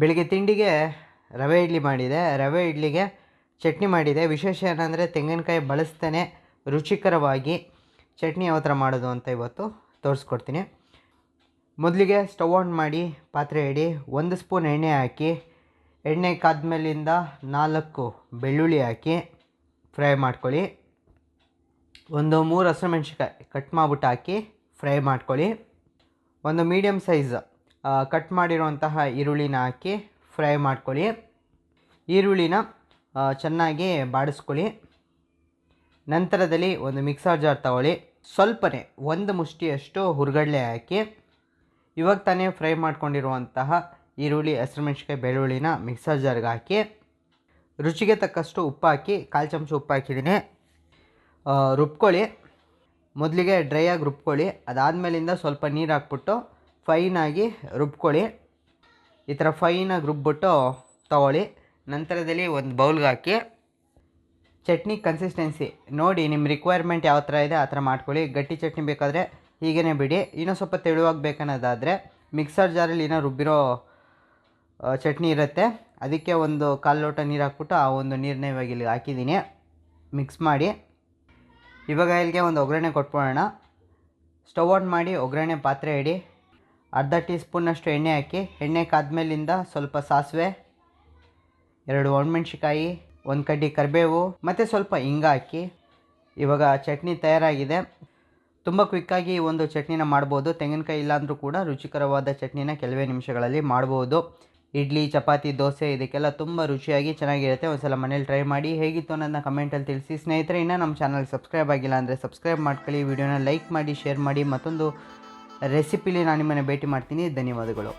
ಬೆಳಿಗ್ಗೆ ತಿಂಡಿಗೆ ರವೆ ಇಡ್ಲಿ ಮಾಡಿದೆ. ರವೆ ಇಡ್ಲಿಗೆ ಚಟ್ನಿ ಮಾಡಿದೆ. ವಿಶೇಷ ಏನಂದರೆ ತೆಂಗಿನಕಾಯಿ ಬಳಸ್ತೇನೆ ರುಚಿಕರವಾಗಿ. ಚಟ್ನಿ ಯಾವ ಥರ ಮಾಡೋದು ಅಂತ ಇವತ್ತು ತೋರಿಸ್ಕೊಡ್ತೀನಿ. ಮೊದಲಿಗೆ ಸ್ಟವ್ ಆನ್ ಮಾಡಿ ಪಾತ್ರೆ ಇಡಿ. ಒಂದು ಸ್ಪೂನ್ ಎಣ್ಣೆ ಹಾಕಿ, ಎಣ್ಣೆ ಕಾದ್ಮೇಲಿಂದ ನಾಲ್ಕು ಬೆಳ್ಳುಳ್ಳಿ ಹಾಕಿ ಫ್ರೈ ಮಾಡ್ಕೊಳ್ಳಿ. ಒಂದು ಮೂರು ಹಸಿಮೆಣ್ಸಿಕಾಯಿ ಕಟ್ ಮಾಡಿಬಿಟ್ಟು ಹಾಕಿ ಫ್ರೈ ಮಾಡ್ಕೊಳ್ಳಿ. ಒಂದು ಮೀಡಿಯಮ್ ಸೈಜ್ ಕಟ್ ಮಾಡಿರುವಂತಹ ಈರುಳ್ಳಿನ ಹಾಕಿ ಫ್ರೈ ಮಾಡ್ಕೊಳ್ಳಿ. ಈರುಳ್ಳಿನ ಚೆನ್ನಾಗಿ ಬಾಡಿಸ್ಕೊಳ್ಳಿ. ನಂತರದಲ್ಲಿ ಒಂದು ಮಿಕ್ಸರ್ ಜಾರ್ ತಗೊಳ್ಳಿ. ಸ್ವಲ್ಪನೇ, ಒಂದು ಮುಷ್ಟಿಯಷ್ಟು ಹುರ್ಗಡ್ಲೆ ಹಾಕಿ. ಇವಾಗ ತಾನೇ ಫ್ರೈ ಮಾಡ್ಕೊಂಡಿರುವಂತಹ ಈರುಳ್ಳಿ ಹಸಿಮೆಣ್ಸಿಕಾಯಿ ಬೆಳ್ಳುಳ್ಳಿನ ಮಿಕ್ಸರ್ ಜಾರ್ಗೆ ಹಾಕಿ. ರುಚಿಗೆ ತಕ್ಕಷ್ಟು ಉಪ್ಪು ಹಾಕಿ, ಕಾಲು ಚಮಚ ಉಪ್ಪು ಹಾಕಿದ್ದೀನಿ. ರುಬ್ಕೊಳ್ಳಿ. ಮೊದಲಿಗೆ ಡ್ರೈ ಆಗಿ ರುಬ್ಕೊಳ್ಳಿ. ಅದಾದಮೇಲಿಂದ ಸ್ವಲ್ಪ ನೀರು ಹಾಕ್ಬಿಟ್ಟು ಫೈನಾಗಿ ರುಬ್ಕೊಳ್ಳಿ. ಈ ಥರ ಫೈನಾಗಿ ರುಬ್ಬಿಟ್ಟು ತಗೊಳ್ಳಿ. ನಂತರದಲ್ಲಿ ಒಂದು ಬೌಲ್ಗೆ ಹಾಕಿ. ಚಟ್ನಿ ಕನ್ಸಿಸ್ಟೆನ್ಸಿ ನೋಡಿ ನಿಮ್ಮ ರಿಕ್ವೈರ್ಮೆಂಟ್ ಯಾವ ಥರ ಇದೆ ಆ ಥರ ಮಾಡ್ಕೊಳ್ಳಿ. ಗಟ್ಟಿ ಚಟ್ನಿ ಬೇಕಾದರೆ ಹೀಗೇ ಬಿಡಿ. ಇನ್ನೂ ಸ್ವಲ್ಪ ತೆಳುವಾಗಿ ಬೇಕನ್ನೋದಾದರೆ ಮಿಕ್ಸರ್ ಜಾರಲ್ಲಿ ಏನೋ ರುಬ್ಬಿರೋ ಚಟ್ನಿ ಇರುತ್ತೆ. ಅದಕ್ಕೆ ಒಂದು ಕಾಲು ಲೋಟ ನೀರು ಹಾಕ್ಬಿಟ್ಟು ಆ ಒಂದು ನೀರನ್ನ ಇವಾಗ ಇಲ್ಲಿ ಹಾಕಿದ್ದೀನಿ. ಮಿಕ್ಸ್ ಮಾಡಿ. ಇವಾಗ ಇಲ್ಲಿಗೆ ಒಂದು ಒಗ್ಗರಣೆ ಕೊಟ್ಬಿಡೋಣ. ಸ್ಟವ್ ಆನ್ ಮಾಡಿ ಒಗ್ಗರಣೆ ಪಾತ್ರೆ ಇಡಿ. ಅರ್ಧ ಟೀ ಸ್ಪೂನಷ್ಟು ಎಣ್ಣೆ ಹಾಕಿ, ಎಣ್ಣೆ ಕಾದ್ಮೇಲಿಂದ ಸ್ವಲ್ಪ ಸಾಸಿವೆ, ಎರಡು ಒಣಮೆಣ್ಸಿಕಾಯಿ ಒಂದು ಕಡ್ಡಿ ಕರಿಬೇವು, ಮತ್ತು ಸ್ವಲ್ಪ ಹಿಂಗ ಹಾಕಿ. ಇವಾಗ ಚಟ್ನಿ ತಯಾರಾಗಿದೆ. ತುಂಬ ಕ್ವಿಕ್ಕಾಗಿ ಈ ಒಂದು ಚಟ್ನಿನ ಮಾಡ್ಬೋದು. ತೆಂಗಿನಕಾಯಿ ಇಲ್ಲಾಂದರೂ ಕೂಡ ರುಚಿಕರವಾದ ಚಟ್ನಿನ ಕೆಲವೇ ನಿಮಿಷಗಳಲ್ಲಿ ಮಾಡ್ಬೋದು. ಇಡ್ಲಿ, ಚಪಾತಿ, ದೋಸೆ ಇದಕ್ಕೆಲ್ಲ ತುಂಬ ರುಚಿಯಾಗಿ ಚೆನ್ನಾಗಿರುತ್ತೆ. ಒಂದ್ಸಲ ಮನೇಲಿ ಟ್ರೈ ಮಾಡಿ. ಹೇಗಿತ್ತು ಅನ್ನೋದನ್ನ ಕಮೆಂಟಲ್ಲಿ ತಿಳಿಸಿ. ಸ್ನೇಹಿತರೆ, ಇನ್ನೂ ನಮ್ಮ ಚಾನಲ್ ಸಬ್ಸ್ಕ್ರೈಬ್ ಆಗಿಲ್ಲ ಅಂದರೆ ಸಬ್ಸ್ಕ್ರೈಬ್ ಮಾಡ್ಕೊಳ್ಳಿ. ವಿಡಿಯೋನ ಲೈಕ್ ಮಾಡಿ ಶೇರ್ ಮಾಡಿ. ಮತ್ತೊಂದು ರೆಸಿಪಿಲಿ ನಾನು ನಿಮ್ಮನ್ನು ಭೇಟಿ ಮಾಡ್ತೀನಿ. ಧನ್ಯವಾದಗಳು.